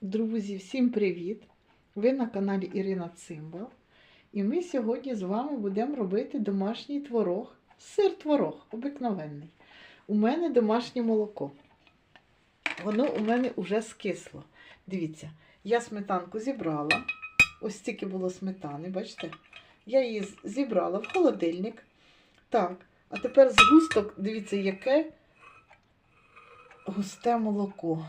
Друзі, всім привіт! Ви на каналі Ірина Цимбал. І ми сьогодні з вами будемо робити домашній творог, сир-творог обикновенний. У мене домашнє молоко. Воно у мене вже скисло. Дивіться, я сметанку зібрала. Ось стільки було сметани, бачите? Я її зібрала в холодильник. Так, а тепер згусток, дивіться, яке густе молоко.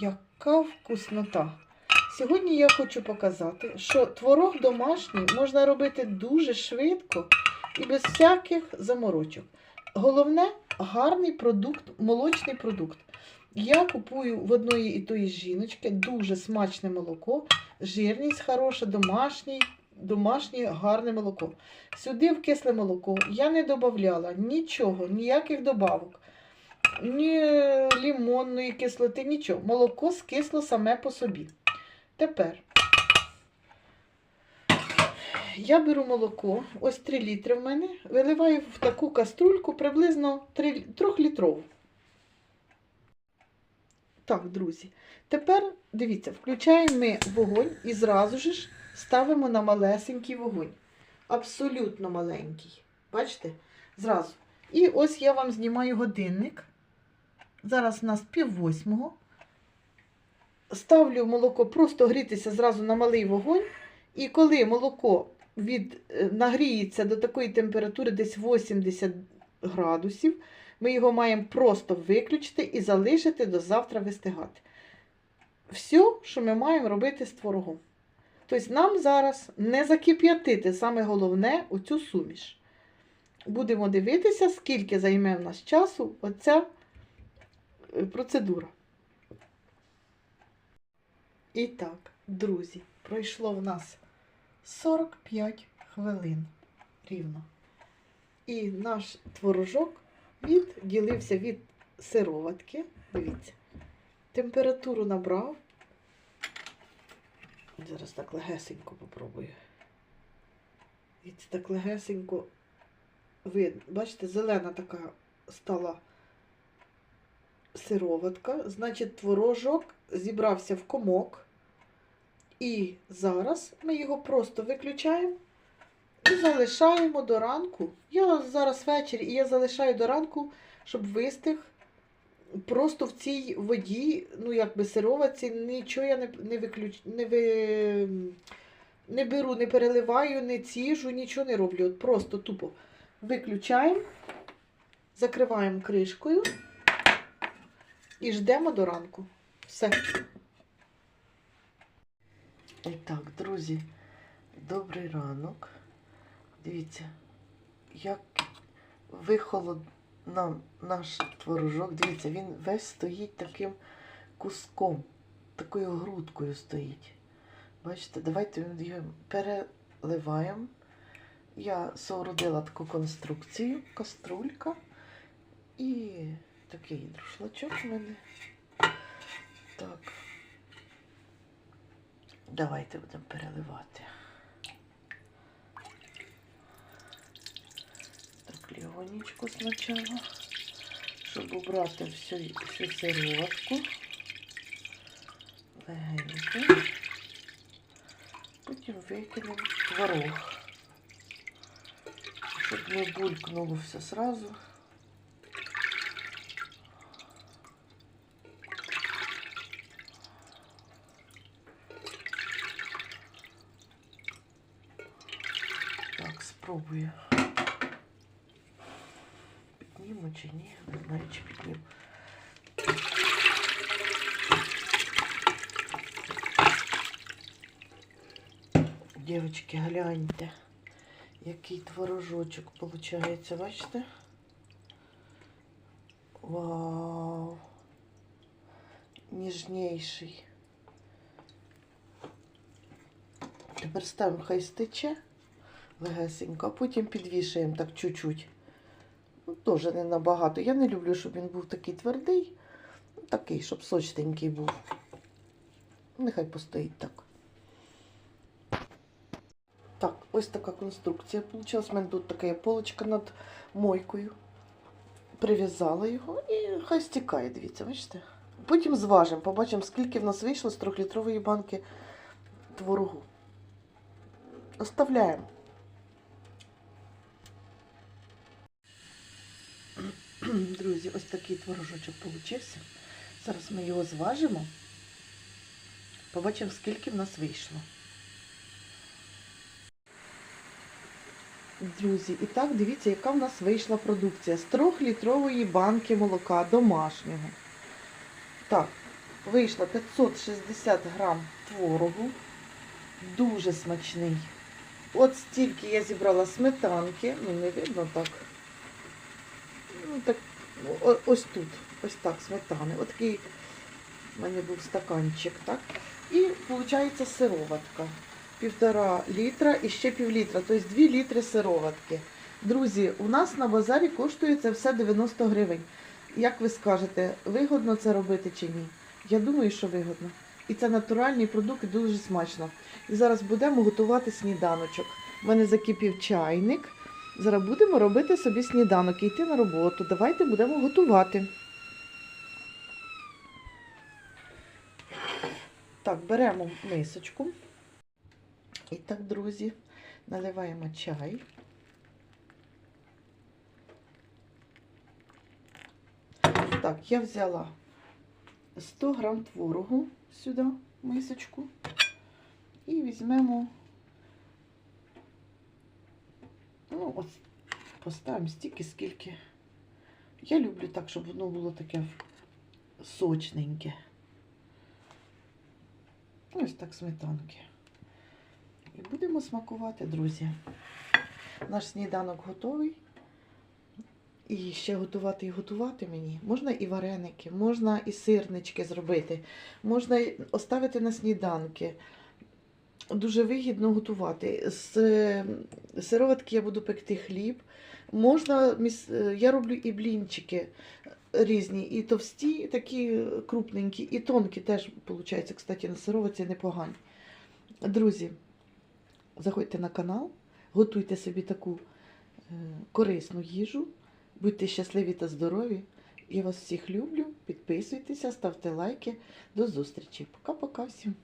Яка вкуснота! Сьогодні я хочу показати, що творог домашній можна робити дуже швидко і без всяких заморочок. Головне гарний продукт, молочний продукт. Я купую в одної і тої жіночки дуже смачне молоко, жирність хороша, домашній, домашнє гарне молоко. Сюди в кисле молоко я не додавала нічого, ніяких добавок ні лимонної кислоти, нічого. Молоко скисло саме по собі. Тепер я беру молоко, ось 3 літри в мене, виливаю в таку каструльку приблизно 3, 3 літрову. Так, друзі. Тепер дивіться, включаємо ми вогонь і зразу ж ставимо на малесенький вогонь. Абсолютно маленький. Бачите? Зразу. І ось я вам знімаю годинник. Зараз у нас пів восьмого. Ставлю молоко просто грітися зразу на малий вогонь. І коли молоко від, е, нагріється до такої температури, десь 80 градусів, ми його маємо просто виключити і залишити до завтра вистигати. Все, що ми маємо робити з творогом. Тобто нам зараз не закип'ятити саме головне у цю суміш. Будемо дивитися, скільки займе в нас часу оця е, процедура. І так, друзі, пройшло в нас 45 хвилин рівно. І наш творожок відділився від сироватки. Дивіться, температуру набрав. Зараз так легесенько попробую. Дивіться, так легесенько видно. Бачите, зелена така стала сироватка. Значить, творожок зібрався в комок. І зараз ми його просто виключаємо і залишаємо до ранку. Я зараз ввечері і я залишаю до ранку, щоб вистиг. Просто в цій воді, ну якби сироватці, нічого я не, не, виключ... не, ви... не беру, не переливаю, не ціжу, нічого не роблю. От просто тупо виключаємо, закриваємо кришкою і ждемо до ранку. Все. І так, друзі, добрий ранок. Дивіться, як вихолод наш творожок. Дивіться, він весь стоїть таким куском, такою грудкою стоїть. Бачите, давайте його переливаємо. Я соорудила таку конструкцію, каструлька і такий друшлачок у мене. Так. Давайте будемо переливати. Легонечко спочатку, щоб убрати всю, всю сироватку. Легенько. Потім викинемо творог. Щоб не булькнуло все сразу. Так, спробую. Чи ні, не знаю, чи підніму. Дівчатки, гляньте, який творожочок виходить, бачите? Вау! Ніжніший. Тепер ставимо, хай стече легесенько, а потім підвішуємо так чуть-чуть. Теж не набагато. Я не люблю, щоб він був такий твердий, такий, щоб сочненький був. Нехай постоїть так. Так, ось така конструкція вийшла. У мене тут така полочка над мойкою. Прив'язала його і хай стікає, дивіться, бачите? Потім зважимо, побачимо, скільки в нас вийшло з 3-літрової банки творогу. Оставляємо. Друзі, ось такий творожочок получився. Зараз ми його зважимо. Побачимо, скільки в нас вийшло. Друзі, і так, дивіться, яка в нас вийшла продукція з 3-літрової банки молока домашнього. Так, вийшло 560 грам творогу. Дуже смачний. От стільки я зібрала сметанки. Ну, не видно так. Ну, так, ось тут, ось так, сметани. От такий в мене був стаканчик, так? І виходить сироватка. Півтора літра і ще пів літра, тобто 2 літри сироватки. Друзі, у нас на базарі коштує це все 90 гривень. Як ви скажете, вигодно це робити чи ні? Я думаю, що вигодно. І це натуральний продукт і дуже смачно. І зараз будемо готувати сніданочок. У мене закипів чайник. Зараз будемо робити собі сніданок і йти на роботу. Давайте будемо готувати. Так, беремо мисочку. І так, друзі, наливаємо чай. Так, я взяла 100 грам творогу сюди, мисочку. І візьмемо, от поставимо стільки, скільки. Я люблю так, щоб воно було таке сочненьке. Ось так сметанки. І будемо смакувати, друзі. Наш сніданок готовий. І ще готувати і готувати мені. Можна і вареники, можна і сирнички зробити, можна оставити на сніданки. Дуже вигідно готувати. З е, сироватки я буду пекти хліб. Можна, е, я роблю і блінчики різні, і товсті, і такі крупненькі, і тонкі теж, виходить, кстати, на сироватці непогані. Друзі, заходьте на канал, готуйте собі таку е, корисну їжу, будьте щасливі та здорові. Я вас всіх люблю. Підписуйтеся, ставте лайки. До зустрічі. Пока-пока всім.